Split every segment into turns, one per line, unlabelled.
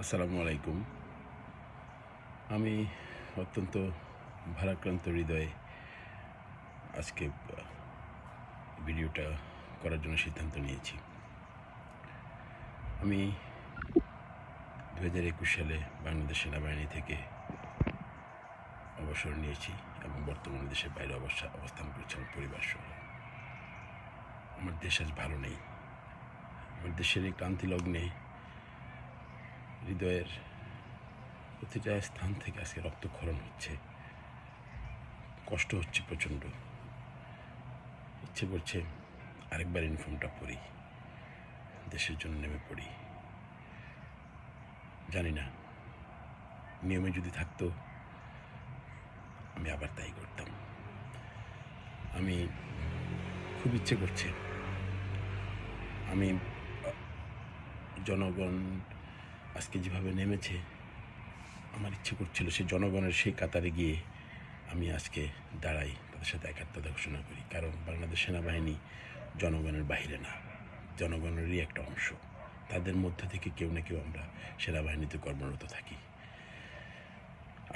আসসালামু আলাইকুম। আমি অত্যন্ত ভারাক্রান্ত হৃদয়ে আজকে ভিডিওটা করার জন্য সিদ্ধান্ত নিয়েছি। আমি দু হাজার একুশ সালে বাংলাদেশ সেনাবাহিনী থেকে অবসর নিয়েছি এবং বর্তমানে দেশের বাইরে অবস্থা অবস্থান করছি আমার পরিবার সহ। আমার দেশ আজ ভালো নেই। আমার দেশের এই ক্রান্তি লগ্নে হৃদয়ের প্রতিটা স্থান থেকে আজকে রক্তক্ষরণ হচ্ছে। কষ্ট হচ্ছে প্রচণ্ড। ইচ্ছে করছে আরেকবার ইউনিফর্মটা পরি। দেশের জন্য নেমে পড়ি। জানি না, নিয়মে যদি থাকতো আমি আবার তাই করতাম। আমি খুব ইচ্ছে করছে। আমি জনগণ আজকে যেভাবে নেমেছে, আমার ইচ্ছে করছিল সে জনগণের সেই কাতারে গিয়ে আমি আজকে দাঁড়াই, তাদের সাথে একাত্মতা ঘোষণা করি। কারণ বাংলাদেশ সেনাবাহিনী জনগণের বাইরে না, জনগণেরই একটা অংশ। তাদের মধ্যে থেকে কেউ না কেউ আমরা সেনাবাহিনীতে কর্মরত থাকি।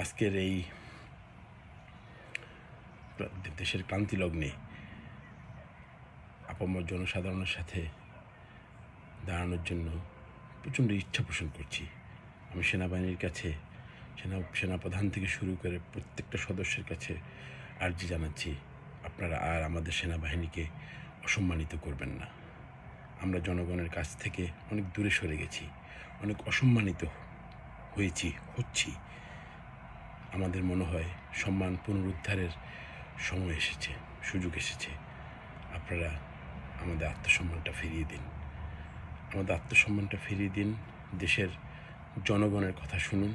আজকের এই দেশের ক্রান্তি লগ্নে আপামর জনসাধারণের সাথে দাঁড়ানোর জন্য প্রচণ্ড ইচ্ছা পোষণ করছি। আমি সেনাবাহিনীর কাছে, সেনা, সেনাপ্রধান থেকে শুরু করে প্রত্যেকটা সদস্যের কাছে আর্জি জানাচ্ছি, আপনারা আর আমাদের সেনাবাহিনীকে অসম্মানিত করবেন না। আমরা জনগণের কাছ থেকে অনেক দূরে সরে গেছি, অনেক অসম্মানিত হয়েছি, হচ্ছি। আমাদের মনে হয় সম্মান পুনরুদ্ধারের সময় এসেছে, সুযোগ এসেছে। আপনারা আমাদের আত্মসম্মানটা ফিরিয়ে দিন। আমাদের আত্মসম্মানটা ফিরিয়ে দিন, দেশের জনগণের কথা শুনুন,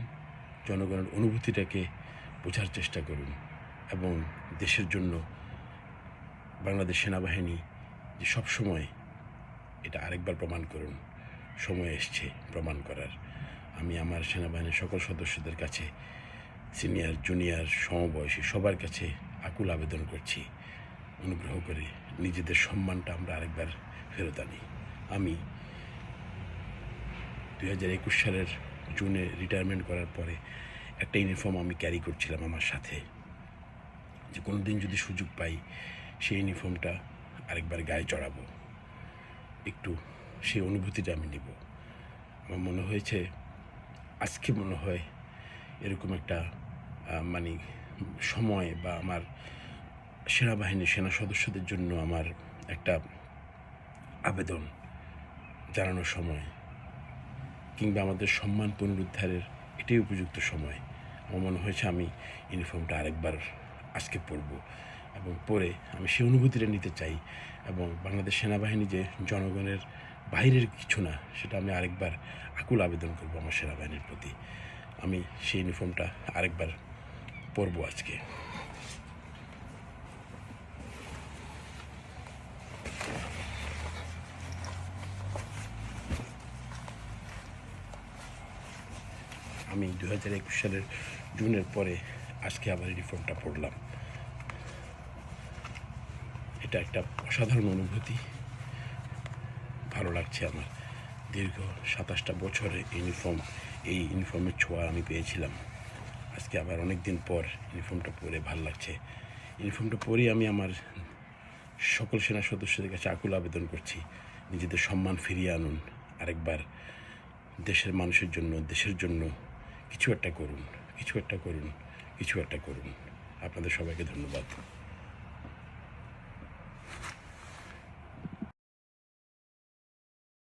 জনগণের অনুভূতিটাকে বোঝার চেষ্টা করুন এবং দেশের জন্য বাংলাদেশ সেনাবাহিনী যে সব সময় এটা আরেকবার প্রমাণ করুন, সময় এসছে প্রমাণ করার। আমি আমার সেনাবাহিনীর সকল সদস্যদের কাছে, সিনিয়র, জুনিয়র, সমবয়সী সবার কাছে আকুল আবেদন করছি, অনুগ্রহ করে নিজেদের সম্মানটা আমরা আরেকবার ফেরত আনি। আমি দুই হাজার একুশ সালের জুনে রিটায়ারমেন্ট করার পরে একটা ইউনিফর্ম আমি ক্যারি করছিলাম আমার সাথে। যে কোনো দিন যদি সুযোগ পাই, সেই ইউনিফর্মটা আরেকবার গায়ে চড়াবো একটু সেই অনুভূতিটা আমি নিব। আমার মনে হয়েছে, আজকে মনে হয় এরকম একটা মানে সময় বা আমার সেনাবাহিনীর সেনা সদস্যদের জন্য আমার একটা আবেদন জানানোর সময় কিংবা আমাদের সম্মান পুনরুদ্ধারের এটাই উপযুক্ত সময়। আমার মনে হয়েছে আমি ইউনিফর্মটা আরেকবার আজকে পরব এবং পরে আমি সেই অনুভূতিটা নিতে চাই এবং বাংলাদেশ সেনাবাহিনী যে জনগণের বাইরের কিছু না, সেটা আমি আরেকবার আকুল আবেদন করব আমার সেনাবাহিনীর প্রতি। আমি সেই ইউনিফর্মটা আরেকবার পরবো আজকে। আমি দু হাজার একুশ সালের জুনের পরে আজকে আবার ইউনিফর্মটা পরলাম এটা একটা অসাধারণ অনুভূতি। ভালো লাগছে আমার। দীর্ঘ সাতাশটা বছরে ইউনিফর্ম এই ইউনিফর্মের ছোঁয়া আমি পেয়েছিলাম। আজকে আবার অনেক দিন পর ইউনিফর্মটা পরে ভালো লাগছে। ইউনিফর্মটা পরে আমি আমার সকল সেনা সদস্যদের কাছে আকুল আবেদন করছি, নিজেদের সম্মান ফিরিয়ে আনুন। আরেকবার দেশের মানুষের জন্য, দেশের জন্য কিছু একটা করুন কিছু একটা করুন কিছু একটা করুন। আপনাদের সবাইকে ধন্যবাদ।